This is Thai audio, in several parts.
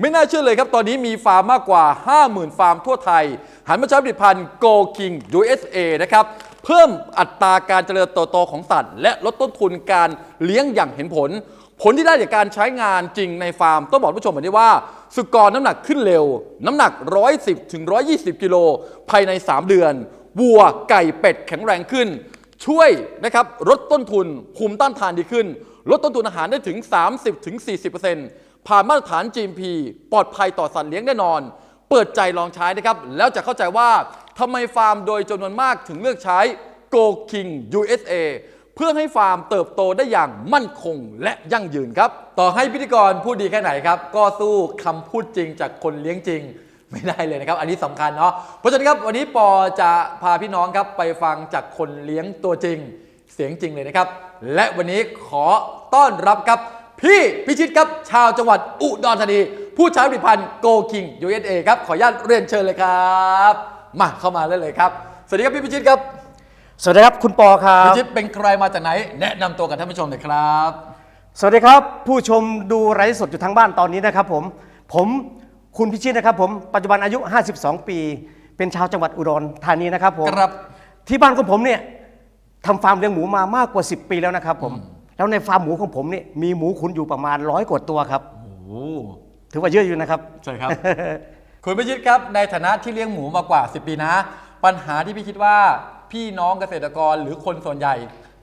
ไม่น่าเชื่อเลยครับ ตอนนี้มีฟาร์มมากกว่า 50,000 ฟาร์มทั่วไทย หันมาใช้ผลิตภัณฑ์ Go King USA นะครับ เพิ่มอัตราการเจริญเติบโตของสัตว์ และลดต้นทุนการเลี้ยงอย่างเห็นผล ผลที่ได้จากการใช้งานจริงในฟาร์ม ต้องบอกผู้ชมแบบนี้ว่า สุกรน้ำหนักขึ้นเร็ว น้ำหนัก 110-120 กิโลภายใน 3 เดือน วัวไก่เป็ดแข็งแรงขึ้น ช่วยนะครับลดต้นทุนภูมิต้านทานดีขึ้น ลดต้นทุนอาหารได้ถึง 30-40% ผ่านมาตรฐาน GMP ปลอดภัยต่อสัตว์เลี้ยงแน่นอน เปิดใจลองใช้นะครับ แล้วจะเข้าใจว่าทำไมฟาร์มโดยจำนวนมากถึงเลือกใช้ Go King USA เพื่อให้ฟาร์มเติบโตได้อย่างมั่นคงและยั่งยืนครับ ต่อให้พิธีกรพูดดีแค่ไหนครับ ก็สู้คำพูดจริงจากคนเลี้ยงจริง ไม่ได้เลยนะครับ อันนี้สำคัญเนาะเพราะฉะนั้นครับวันนี้ปอจะพาพี่น้องครับไปฟังจากคนเลี้ยงตัวจริง เสียงจริงเลยนะครับ และวันนี้ขอต้อนรับครับ พี่พิชิตครับชาวจังหวัดอุดรธานี ผู้ใช้ผลิตภัณฑ์ Go King USA ครับ ขออนุญาตเรียนเชิญเลยครับ มาเข้ามาเลยเลยครับ สวัสดีครับพี่พิชิตครับสวัสดีครับคุณปอครัพิบชิตเป็นใครมาจากไหน แนะนำตัวกับท่านผู้ชมหน่อยครับ สวัสดีครับ ผู้ชมดูไลฟ์สดอยู่ทางบ้านตอนนี้นะครับผม ผมคุณพิชิตนะครับผมปัจจุบันอายุ 52 ปี เป็นชาวจังหวัดอุดรธานีนะครับผมครับ ที่บ้านของผมเนี่ยทำฟาร์มเลี้ยงหมูมามากกว่า 10 ปีแล้วนะครับผม แล้วในฟาร์มหมูของผมเนี่ยมีหมูขุนอยู่ประมาณร้อยกว่าตัวครับ โอ้โหถือว่าเยอะอยู่นะครับ ใช่ครับ คุณพิชิตครับในฐานะที่เลี้ยงหมูมากว่า 10 ปีนะ ปัญหาที่พี่คิดว่าพี่น้องเกษตรกรหรือคนส่วนใหญ่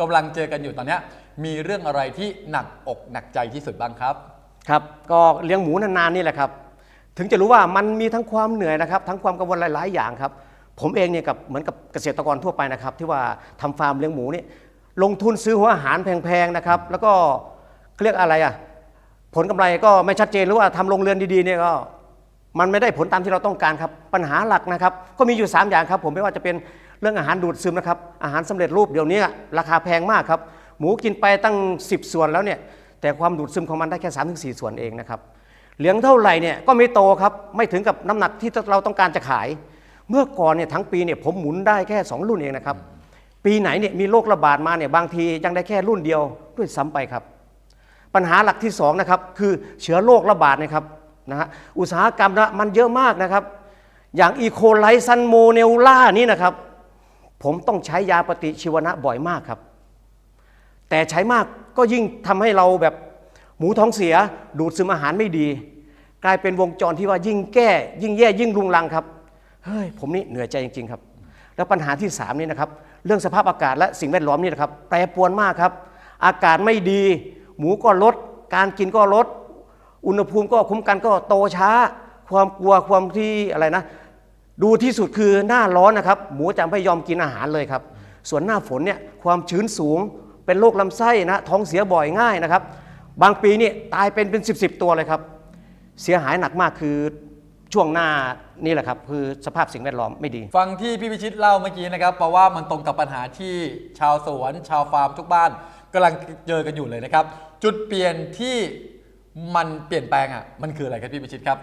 กำลังเจอกันอยู่ตอนเนี้ยมีเรื่องอะไรที่หนักอกหนักใจที่สุดบ้างครับ ครับ ก็เลี้ยงหมูนานๆนี่แหละครับ ถึงจะรู้ว่ามันมีทั้งความเหนื่อยนะครับ ทั้งความกังวลหลาย ๆ อย่างครับ ผมเองเนี่ยกับเหมือนกับเกษตรกรทั่วไปนะครับ ที่ว่าทำฟาร์มเลี้ยงหมูเนี่ย ลงทุนซื้อหัวอาหารแพงๆนะครับ แล้วก็เรียกอะไรอะผลกำไรก็ไม่ชัดเจนหรือว่าทำโรงเรือนดีๆเนี่ยก็มันไม่ได้ผลตามที่เราต้องการครับปัญหาหลักนะครับ ก็มีอยู่ 3 อย่างครับ ผมไม่ว่าจะเป็นเรื่องอาหารดูดซึมนะครับ อาหารสำเร็จรูปเดี๋ยวนี้ราคาแพงมากครับ หมูกินไปตั้ง 10 ส่วนแล้วเนี่ย แต่ความดูดซึมของมันได้แค่3าถึงสส่วนเองนะครับเหลี้ยงเท่าไหร่เนี่ยก็ไม่โตครับ ไม่ถึงกับน้ำหนักที่เราต้องการจะขาย เมื่อก่อนเนี่ยทั้งปีเนี่ยผมหมุนได้แค่ 2 รุ่นเองนะครับ ปีไหนเนี่ยมีโรคระบาดมาเนี่ยบางทียังได้แค่รุ่นเดียวด้วยซ้ำไปครับ ปัญหาหลักที่สองนะครับคือเชื้อโรคระบาดนะครับนะฮะอุตสาหกรรมนะมันเยอะมากนะครับ อย่างอีโคไลซันโมเนลล่านี่นะครับ ผมต้องใช้ยาปฏิชีวนะบ่อยมากครับ แต่ใช้มากก็ยิ่งทำให้เราแบบหมูท้องเสียดูดซึมอาหารไม่ดี กลายเป็นวงจรที่ว่ายิ่งแก้ ยิ่งแย่ยิ่งรุงรังครับเฮ้ยผมนี่เหนื่อยใจจริง ๆ ครับ แล้วปัญหาที่สามนี่นะครับ เรื่องสภาพอากาศและสิ่งแวดล้อมนี่นะครับแปรปรวนมากครับ อากาศไม่ดี หมูก็ลด การกินก็ลด อุณหภูมิก็คุ้มกันก็โตช้า ความกลัวความที่อะไรนะ ดูที่สุดคือหน้าร้อนนะครับ หมูจะไม่ยอมกินอาหารเลยครับ ส่วนหน้าฝนเนี่ยความชื้นสูงเป็นโรคลำไส้นะท้องเสียบ่อยง่ายนะครับ บางปีนี่ตายเป็นเป็นสิบสิบตัวเลยครับ เสียหายหนักมากคือ ช่วงหน้านี่แหละครับ คือสภาพสิ่งแวดล้อมไม่ดี ฟังที่พี่พิชิตเล่าเมื่อกี้นะครับเพราะว่ามันตรงกับปัญหาที่ชาวสวน ชาวฟาร์มทุกบ้านกำลังเจอกันอยู่เลยนะครับ จุดเปลี่ยนที่มันเปลี่ยนแปลงอะมันคืออะไรครับพี่พิชิตครับ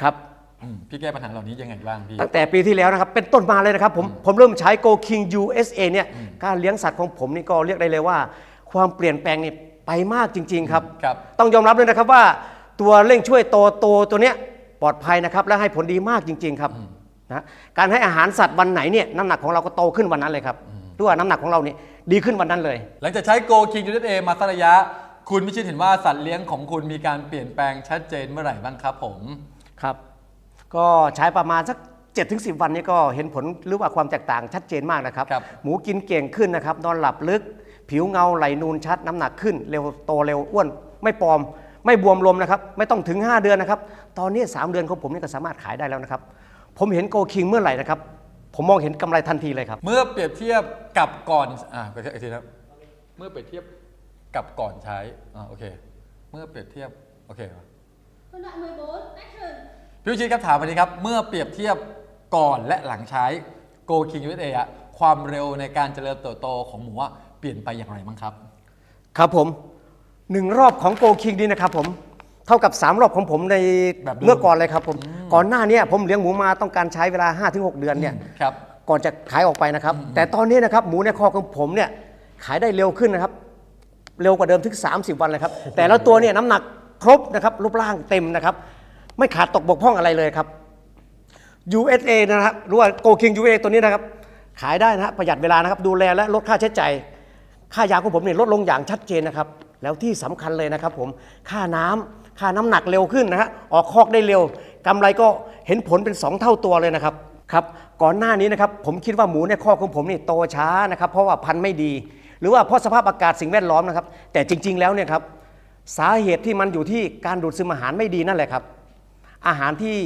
ครับอืมพี่แก้ปัญหาเหล่านี้ยังไงบ้างพี่ ตั้งแต่ปีที่แล้วนะครับ เป็นต้นมาเลยนะครับผมผมเริ่มใช้ Go King USA เนี่ยการเลี้ยงสัตว์ของผมนี่ก็เรียกได้เลยว่า ความเปลี่ยนแปลงนี่ไปมากจริง ๆ ครับ ครับ ต้องยอมรับเลยนะครับว่าตัวเร่งช่วยโตโตตัวเนี้ย ปลอดภัยนะครับ และให้ผลดีมากจริง ๆ ครับนะการให้อาหารสัตว์วันไหนเนี่ยน้ำหนักของเราก็โตขึ้นวันนั้นเลยครับหรือว่าน้ำหนักของเราเนี่ยดีขึ้นวันนั้นเลย หลังจากใช้ Go King USA มาสักระยะ คุณพิชิตเห็นว่าสัตว์เลี้ยงของคุณมีการเปลี่ยนแปลงชัดเจนเมื่อไหร่บ้างครับผมครับ ก็ใช้ประมาณสัก7จ็ถึงสิวันนี้ก็เห็นผลหรือว่าความแตกต่างชัดเจนมากนะครับครับหมูกินเก่งขึ้นนะครับ นอนหลับลึก ผิวเงาไหลนูนชัดน้ำหนักขึ้น เร็วโตเร็วอ้วนไม่ปลอม ไม่บวมลมนะครับ ไม่ต้องถึง 5 เดือนนะครับ ตอนนี้ 3 เดือนของผมนี่ก็สามารถขายได้แล้วนะครับ ผมเห็นโกคิงเมื่อไหร่นะครับ ผมมองเห็นกำไรทันทีเลยครับ เมื่อเปรียบเทียบกับก่อนอ่าเปรียบเทียบอีกทีนะครับเมื่อเปรียบเทียบกับก่อนใช้อ่าโอเค เมื่อเปรียบเทียบโอเค Phân đoạn 14, action! พี่วิชิตครับถามไปนี้ครับ เมื่อเปรียบเทียบก่อนและหลังใช้ Go King USA อะความเร็วในการเจริญเติบโตของหมูอะเปลี่ยนไปอย่างไรบ้างครับ ครับผม หนึ่งรอบของโกคิงนี่นะครับผมเท่ากับ 3 รอบของผมในแบบเดิม เมื่อก่อนเลยครับผม ก่อนหน้าเนี้ผมเลี้ยงหมูมาต้องการใช้เวลา 5-6 เดือนเนี่ย ครับ ก่อนจะขายออกไปนะครับ แต่ตอนนี้นะครับหมูในคอกของผมเนี่ยขายได้เร็วขึ้นนะครับ เร็วกว่าเดิมถึง 30 วันเลยครับ แต่ละตัวเนี่ยน้ำหนักครบนะครับรูปร่างเต็มนะครับ ไม่ขาดตกบกพร่องอะไรเลยครับ USA นะครับหรือว่าโกคิง USA ตัวนี้นะครับ ขายได้นะฮะประหยัดเวลานะครับ ดูแลและลดค่าใช้จ่ายค่ายาของผมเนี่ยลดลงอย่างชัดเจนนะครับ แล้วที่สำคัญเลยนะครับผมค่าน้ำค่าน้ำหนักเร็วขึ้นนะฮะออกคอกได้เร็วกำไรก็เห็นผลเป็น 2 เท่าตัวเลยนะครับครับก่อนหน้านี้นะครับผมคิดว่าหมูในคอกของผมนี่โตช้านะครับเพราะว่าพันธุ์ไม่ดี หรือว่าเพราะสภาพอากาศสิ่งแวดล้อมนะครับแต่จริง ๆ แล้วเนี่ยครับสาเหตุที่มันอยู่ที่การดูดซึมอาหารไม่ดีนั่นแหละครับ อาหารที่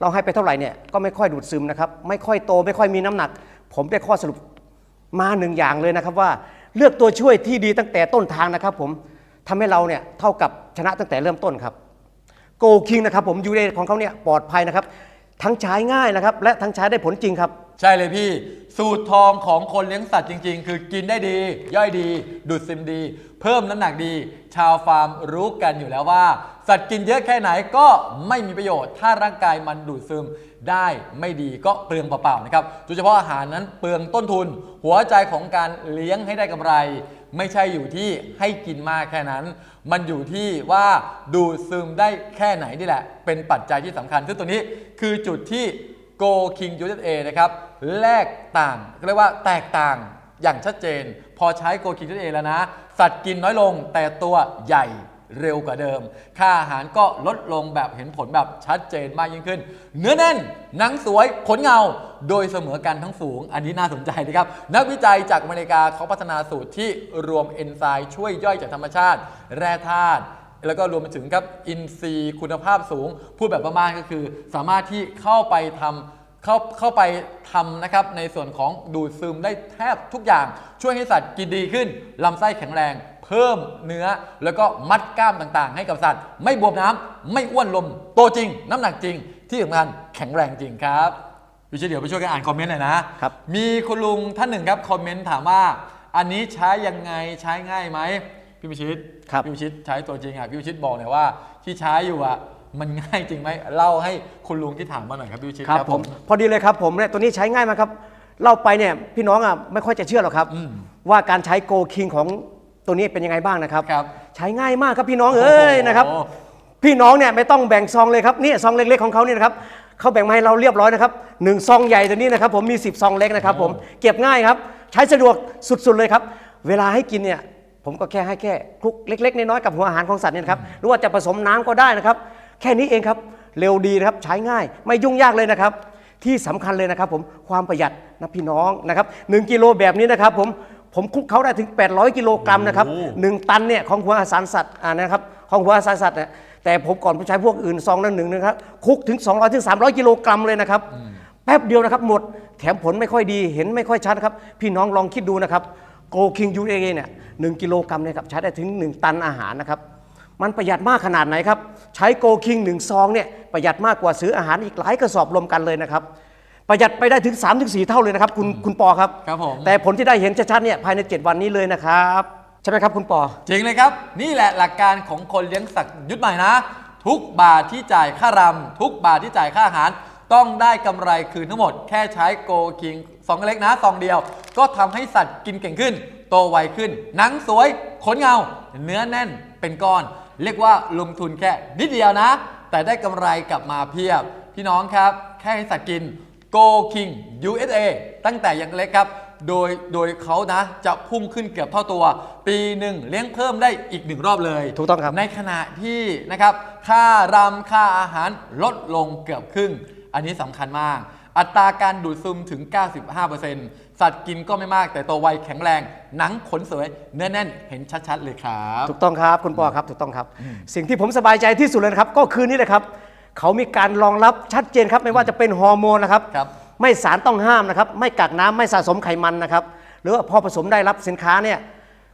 เราให้ไปเท่าไหร่เนี่ยก็ไม่ค่อยดูดซึมนะครับไม่ค่อยโตไม่ค่อยมีน้ำหนัก ผมได้ข้อสรุปมาหนึ่งอย่างเลยนะครับว่าเลือกตัวช่วยที่ดีตั้งแต่ต้นทางนะครับผม ทำให้เราเนี่ยเท่ากับชนะตั้งแต่เริ่มต้นครับโกคิงนะครับผมยูเรของเขาเนี่ยปลอดภัยนะครับ ทั้งใช้ง่ายนะครับ และทั้งใช้ได้ผลจริงครับ ใช่เลยพี่ สูตรทองของคนเลี้ยงสัตว์จริง ๆ คือกินได้ดี ย่อยดี ดูดซึมดี เพิ่มน้ำหนักดี ชาวฟาร์มรู้กันอยู่แล้วว่า สัตว์กินเยอะแค่ไหนก็ไม่มีประโยชน์ ถ้าร่างกายมันดูดซึมได้ไม่ดีก็เปลืองเปล่าๆนะครับโดยเฉพาะอาหารนั้นเปลืองต้นทุน หัวใจของการเลี้ยงให้ได้กำไร ไม่ใช่อยู่ที่ให้กินมากแค่นั้น มันอยู่ที่ว่าดูดซึมได้แค่ไหนนี่แหละ เป็นปัจจัยที่สำคัญซึ่งตัวนี้คือจุดที่ Go King USA นะครับแลกต่างเรียกว่าแตกต่างอย่างชัดเจน พอใช้ Go King USA แล้วนะ สัตว์กินน้อยลงแต่ตัวใหญ่ เร็วกว่าเดิม ค่าอาหารก็ลดลงแบบเห็นผลแบบชัดเจนมากยิ่งขึ้น เนื้อแน่น หนังสวย ขนเงา โดยเสมอกันทั้งฝูง อันนี้น่าสนใจนะครับ นักวิจัยจากอเมริกาเขาพัฒนาสูตรที่รวมเอนไซม์ช่วยย่อยจากธรรมชาติ แร่ธาตุแล้วก็รวมไปถึงครับอินทรีย์คุณภาพสูง พูดแบบประมาณก็คือ สามารถที่เข้าไปทำเข้าเข้าไปทำนะครับในส่วนของดูดซึมได้แทบทุกอย่าง ช่วยให้สัตว์กินดีขึ้นลำไส้แข็งแรง เพิ่มเนื้อ แล้วก็มัดกล้ามต่างๆ ให้กับสัตว์ ไม่บวมน้ำไม่อ้วนลม โตจริง น้ำหนักจริง ที่สำคัญแข็งแรงจริงครับพี่ชิดเดี๋ยวไปช่วยกันอ่านคอมเมนต์หน่อยนะครับมีคุณลุงท่านหนึ่งครับคอมเมนต์ถามว่า อันนี้ใช้ยังไงใช้ง่ายไหมพี่พิชิตครับพี่พิชิตใช้ตัวจริงอะพี่พิชิตบอกหน่อยว่าที่ใช้อยู่อะมันง่ายจริงไหมเล่าให้คุณลุงที่ถามมาหน่อยครับพี่พิชิตครับผมพอดีเลยครับผมเนี่ยตัวนี้ใช้ง่ายมากครับเล่าไปเนี่ยพี่น้องอะไม่ค่อยจะเชื่อหรอกครับอืมว่าการใช้โกคิงของ ตัวนี้เป็นยังไงบ้างนะครับ ครับ ใช้ง่ายมากครับพี่น้องเอ้ยโอ้โหนะครับพี่น้องเนี่ยไม่ต้องแบ่งซองเลยครับนี่ซองเล็กๆของเขานี่นะครับเขาแบ่งมาให้เราเรียบร้อยนะครับหนึ่งซองใหญ่ตัวนี้นะครับผมมี 10 ซองเล็กนะครับผมเก็บง่ายครับ ใช้สะดวกสุดๆเลยครับ เวลาให้กินเนี่ยผมก็แค่ให้แค่คลุกเล็กๆน้อยๆกับหัวอาหารของสัตว์เนี่ยนะครับหรือว่าจะผสมน้ำก็ได้นะครับ แค่นี้เองครับ เร็วดีนะครับใช้ง่ายไม่ยุ่งยากเลยนะครับ ที่สำคัญเลยนะครับผมความประหยัดนะพี่น้องนะครับหนึ่งกิโลแบบนี้นะครับผม ผมคลุกเขาได้ถึง 800 กิโลกรัมนะครับโอ้หนึ่งตันเนี่ยของหัวอาหารสัตว์อ่านะครับของหัวอาหารสัตว์เนี่ยแต่ผมก่อนผมใช้พวกอื่นซองละหนึ่งนะครับคลุกถึง 200ถึง300 กิโลกรัมเลยนะครับแป๊บเดียวนะครับหมดแถมผลไม่ค่อยดีเห็นไม่ค่อยชัดครับ พี่น้องลองคิดดูนะครับโกคิงยูเอเนี่ยหนึ่งกิโลกรัมเนี่ยครับใช้ได้ถึง 1 ตันอาหารนะครับมันประหยัดมากขนาดไหนครับ ใช้โกคิงหนึ่งซองเนี่ยประหยัดมากกว่าซื้ออาหารอีกหลายกระสอบรวมกันเลยนะครับ ประหยัดไปได้ถึง 3-4 เท่าเลยนะครับคุณคุณปอครับ ครับผม แต่ผลที่ได้เห็นชัดๆเนี่ยภายใน 7 วันนี้เลยนะครับ ใช่ไหมครับคุณปอ จริงเลยครับ นี่แหละหลักการของคนเลี้ยงสัตว์ยุดใหม่นะ ทุกบาทที่จ่ายค่ารำทุกบาทที่จ่ายค่าอาหาร ต้องได้กำไรคืนทั้งหมด แค่ใช้โกคิงสองเล็กนะซองเดียว ก็ทำให้สัตว์กินเก่งขึ้น โตไวขึ้น หนังสวยขนเงา เนื้อแน่นเป็นก้อน เรียกว่าลงทุนแค่นิดเดียวนะ แต่ได้กำไรกลับมาเพียบ พี่น้องครับ แค่ให้สัตว์กิน Go King USA ตั้งแต่ยังเล็กครับ โดยโดยเขานะจะพุ่งขึ้นเกือบเท่าตัว ปีหนึ่งเลี้ยงเพิ่มได้อีกหนึ่งรอบเลย ถูกต้องครับ ในขณะที่นะครับค่ารำค่าอาหารลดลงเกือบครึ่ง อันนี้สำคัญมาก อัตราการดูดซึมถึง 95%สัตว์กินก็ไม่มากแต่ตัวไวแข็งแรง หนังขนสวยเนื้อแน่นเห็นชัดๆเลยครับ ถูกต้องครับคุณปอครับถูกต้องครับ สิ่งที่ผมสบายใจที่สุดเลยนะครับ ก็คือนี่แหละครับ เขามีการรองรับชัดเจนครับไม่ว่าจะเป็นฮอร์โมนนะครับ ครับไม่สารต้องห้ามนะครับ ไม่กักน้ำไม่สะสมไขมันนะครับ หรือว่าพอผสมได้รับสินค้าเนี่ย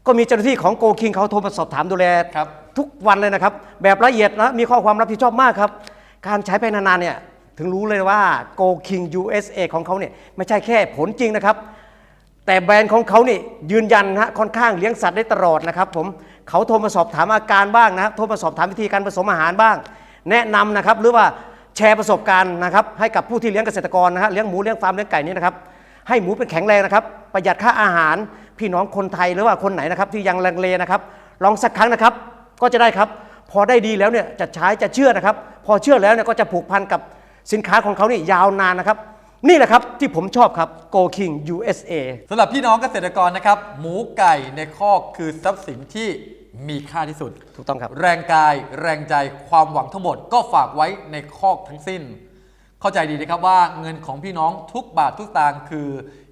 ก็มีเจ้าหน้าที่ของโกคิงเขาโทรมาสอบถามดูแล ครับ ทุกวันเลยนะครับ แบบละเอียดนะมีข้อความรับผิดชอบมากครับ การใช้ไปนานๆเนี่ยถึงรู้เลยว่า Go King USA ของเขาเนี่ยไม่ใช่แค่ผลจริงนะครับ แต่แบรนด์ของเขานี่ยืนยันนะฮะค่อนข้างเลี้ยงสัตว์ได้ตลอดนะครับผมเขาโทรมาสอบถามอาการบ้างนะครับโทรมาสอบถามวิธีการผสมอาหารบ้าง แนะนำนะครับหรือว่าแชร์ประสบการณ์นะครับให้กับผู้ที่เลี้ยงเกษตรกรนะฮะเลี้ยงหมูเลี้ยงฟาร์มเลี้ยงไก่นี่นะครับให้หมูเป็นแข็งแรงนะครับประหยัดค่าอาหารพี่น้องคนไทยหรือว่าคนไหนนะครับที่ยังลังเลนะครับลองสักครั้งนะครับก็จะได้ครับ พอได้ดีแล้วเนี่ยจะใช้จะเชื่อนะครับ พอเชื่อแล้วเนี่ยก็จะผูกพันกับสินค้าของเขานี่ยาวนานนะครับ นี่แหละครับที่ผมชอบครับ Go King USA สำหรับพี่น้องเกษตรกรนะครับ หมูไก่ในคอกคือทรัพย์สินที่ มีค่าที่สุด ถูกต้องครับ แรงกายแรงใจความหวังทั้งหมดก็ฝากไว้ในคอกทั้งสิ้น เข้าใจดีนะครับว่าเงินของพี่น้องทุกบาททุกสตางค์คือ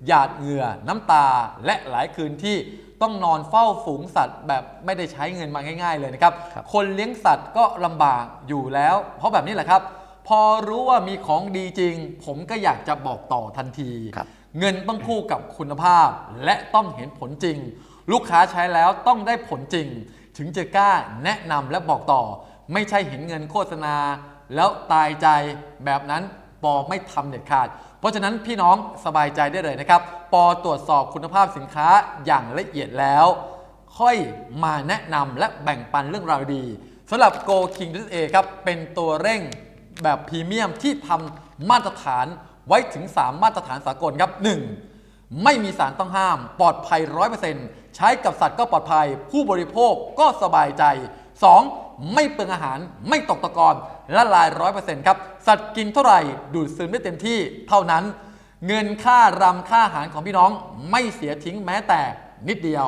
หยาดเหงื่อน้ำตาและหลายคืนที่ต้องนอนเฝ้าฝูงสัตว์แบบไม่ได้ใช้เงินมาง่าย ๆ เลยนะครับครับคนเลี้ยงสัตว์ก็ลำบากอยู่แล้ว เพราะแบบนี้แหละครับ พอรู้ว่ามีของดีจริง ผมก็อยากจะบอกต่อทันที ครับ เงินต้องคู่กับคุณภาพและต้องเห็นผลจริง ลูกค้าใช้แล้วต้องได้ผลจริง ถึงจะกล้าแนะนำและบอกต่อ ไม่ใช่เห็นเงินโฆษณา แล้วตายใจแบบนั้นปอไม่ทำเด็ดขาด เพราะฉะนั้นพี่น้องสบายใจได้เลยนะครับ ปอตรวจสอบคุณภาพสินค้าอย่างละเอียดแล้ว ค่อยมาแนะนำและแบ่งปันเรื่องราวดีสำหรับ Go King a ครับเป็นตัวเร่งแบบพรีเมียมที่ทำมาตรฐานไว้ถึง 3 มาตรฐานสากลครับ 1. ไม่มีสารต้องห้าม ปลอดภัย 100%ใช้กับสัตว์ก็ปลอดภัย ผู้บริโภคก็สบายใจ 2. ไม่เปลืองอาหารไม่ตกตะกอนละลาย 100%ครับ สัตว์กินเท่าไหร่ ดูดซึมได้เต็มที่เท่านั้น เงินค่ารำค่าอาหารของพี่น้องไม่เสียทิ้งแม้แต่นิดเดียว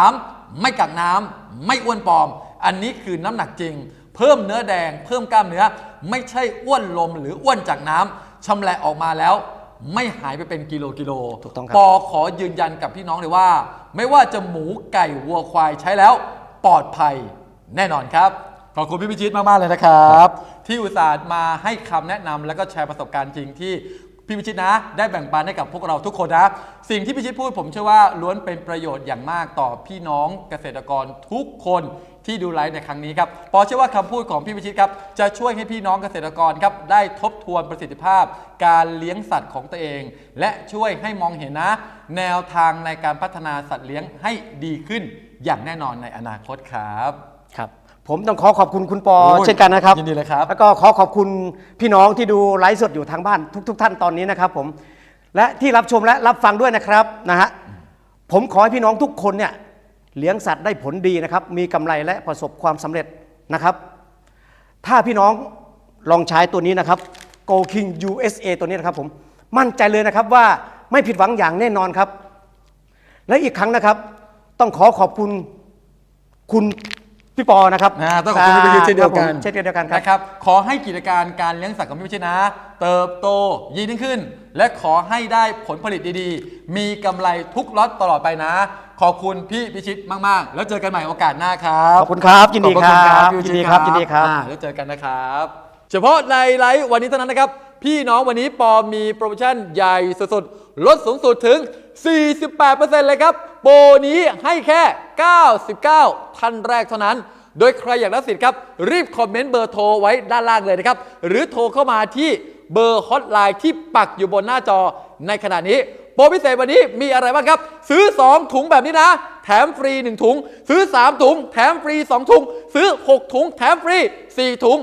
3. ไม่กักน้ำไม่อ้วนปลอม อันนี้คือน้ำหนักจริง เพิ่มเนื้อแดง เพิ่มกล้ามเนื้อ ไม่ใช่อ้วนลมหรืออ้วนจากน้ำชำแหละออกมาแล้ว ไม่หายไปเป็นกิโลกิโลถูกต้องครับ ปอขอยืนยันกับพี่น้องเลยว่า ไม่ว่าจะหมูไก่วัวควายใช้แล้วปลอดภัยแน่นอนครับ ขอบคุณพี่พิชิตมาก ๆ เลยนะครับ ที่อุตส่าห์มาให้คำแนะนำแล้วก็แชร์ประสบการณ์จริงที่พี่พิชิตนะ ได้แบ่งปันให้กับพวกเราทุกคนนะ สิ่งที่พิชิตพูดผมเชื่อว่าล้วนเป็นประโยชน์อย่างมากต่อพี่น้องเกษตรกรทุกคน ที่ดูไลฟ์ในครั้งนี้ครับปอเชื่อว่าคำพูดของพี่พิชิตครับจะช่วยให้พี่น้องเกษตรกรครับได้ทบทวนประสิทธิภาพ การเลี้ยงสัตว์ของตัวเอง และช่วยให้มองเห็นนะ แนวทางในการพัฒนาสัตว์เลี้ยงให้ดีขึ้น อย่างแน่นอนในอนาคตครับ ครับ ผมต้องขอขอบคุณคุณปอโอ้ยเช่นกันนะครับยินดีเลยครับ แล้วก็ขอขอบคุณพี่น้องที่ดูไลฟ์สดอยู่ทางบ้านทุก ๆ ท่านตอนนี้นะครับผม และที่รับชมและรับฟังด้วยนะครับนะฮะผมขอให้พี่น้องทุกคนเนี่ย เลี้ยงสัตว์ได้ผลดีนะครับ มีกำไรและประสบความสำเร็จนะครับ ถ้าพี่น้องลองใช้ตัวนี้นะครับ Go King USA ตัวนี้นะครับผมมั่นใจเลยนะครับว่าไม่ผิดหวังอย่างแน่นอนครับ และอีกครั้งนะครับ ต้องขอขอบคุณคุณ พี่ปอนะครับนะต้องขอบคุณพี่พิชิตเช่นเดียวกันครับผมเช่นเดียวกันครับนะครับ ขอให้กิจการการเลี้ยงสัตว์ของพี่พิชิตนะ เติบโตยิ่งขึ้น และขอให้ได้ผลผลิตดีๆ มีกำไรทุกล็อตตลอดไปนะ ขอบคุณพี่พิชิตมากๆ แล้วเจอกันใหม่โอกาสหน้าครับขอบคุณครับยินดีขอครับณพี่ยิพินชิดีตครับยินดีครับอ่าแล้วเจอกันนะครับ เฉพาะในไลฟ์วันนี้เท่านั้นนะครับ พี่น้องวันนี้ปอมีโปรโมชั่นใหญ่สุดๆลดสูงสุดถึง 48%เลยครับ โปรนี้ให้แค่ 99 ท่านแรกเท่านั้น โดยใครอยากได้สิทธิ์ครับ รีบคอมเมนต์เบอร์โทรไว้ด้านล่างเลยนะครับ หรือโทรเข้ามาที่เบอร์ฮอตไลน์ที่ปักอยู่บนหน้าจอในขณะนี้ โปรพิเศษวันนี้มีอะไรบ้างครับ ซื้อ 2 ถุงแบบนี้นะ แถมฟรี 1 ถุง ซื้อ 3 ถุง แถมฟรี 2 ถุง ซื้อ 6 ถุง แถมฟรี 4 ถุง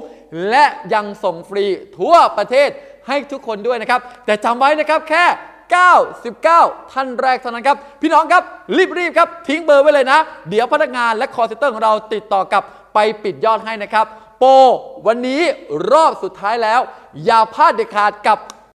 และยังส่งฟรีทั่วประเทศให้ทุกคนด้วยนะครับ แต่จำไว้นะครับแค่ 99 ท่านแรกเท่านั้นครับ พี่น้องครับ รีบๆครับ ทิ้งเบอร์ไว้เลยนะ เดี๋ยวพนักงานและคอร์เซนเตอร์ของเราติดต่อกลับไปปิดยอดให้นะครับ โปรวันนี้รอบสุดท้ายแล้ว อย่าพลาดเด็ดขาดกับ